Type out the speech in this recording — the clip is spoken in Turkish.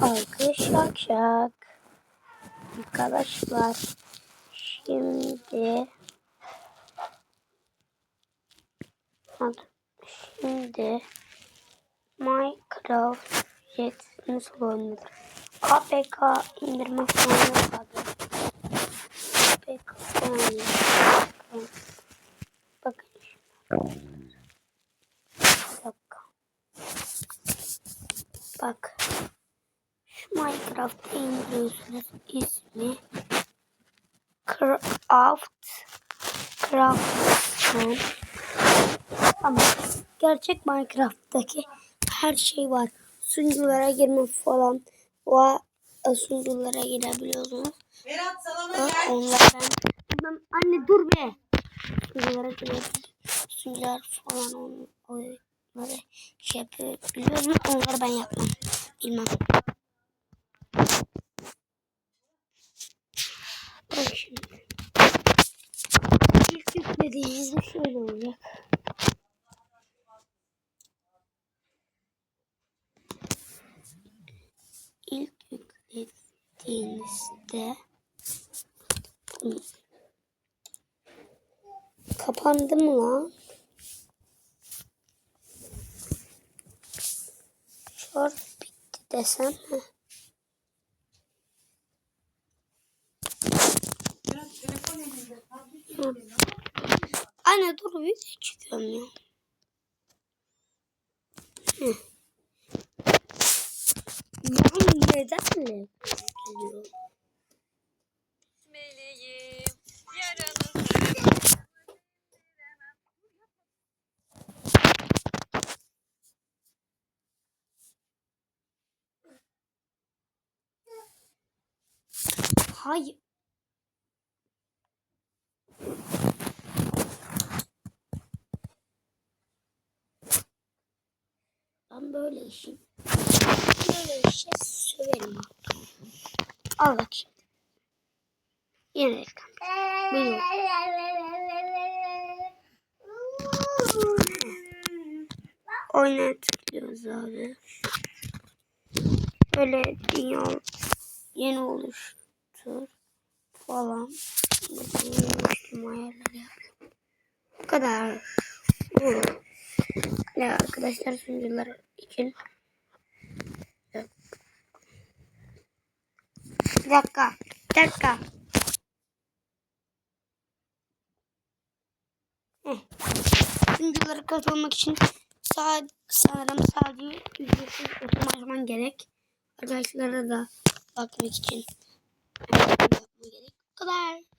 Alkış şak şak. Arkadaşlar şimdi şimdi Minecraft nasıl oynanır? APK indirme abi. APK yani. Bakın dakika. Bak. Şu Minecraft'ı indiriyorsunuz. İsmi Craft Craft Ama gerçek Minecraft'taki her şey var. Sunuculara girme falan. O sunuculara girebiliyorsunuz. Berat salona Bak gel. ben. anne dur be. Sunuculara girebiliyorsunuz. Sunucular falan on, onları şey yapıyor. Biliyorum onları ben yapmam. Bilmem. Bak şimdi. İlk yüklediğinizde şöyle olacak. İlk yüklediğinizde kapandı mı lan? Short bitti desem mi? Berat telefon elinde. Hı. Anne dur video çıkıyorum ya. Hı. Ya neden Hayır. Ben böyle işe söverim. Al bak şimdi. Yine. Buyur. Oyuna tıklıyoruz abi. Böyle dünya yeni oluştur falan. Bu kadar. Bu. Hani arkadaşlar sunucular için. Bir dakika. Bir dakika. Sunuculara katılmak için sağ, sanırım sadece ücretsiz otomatikman gerek. Arkadaşlara da bakmak için yapma gerek. Bu kadar.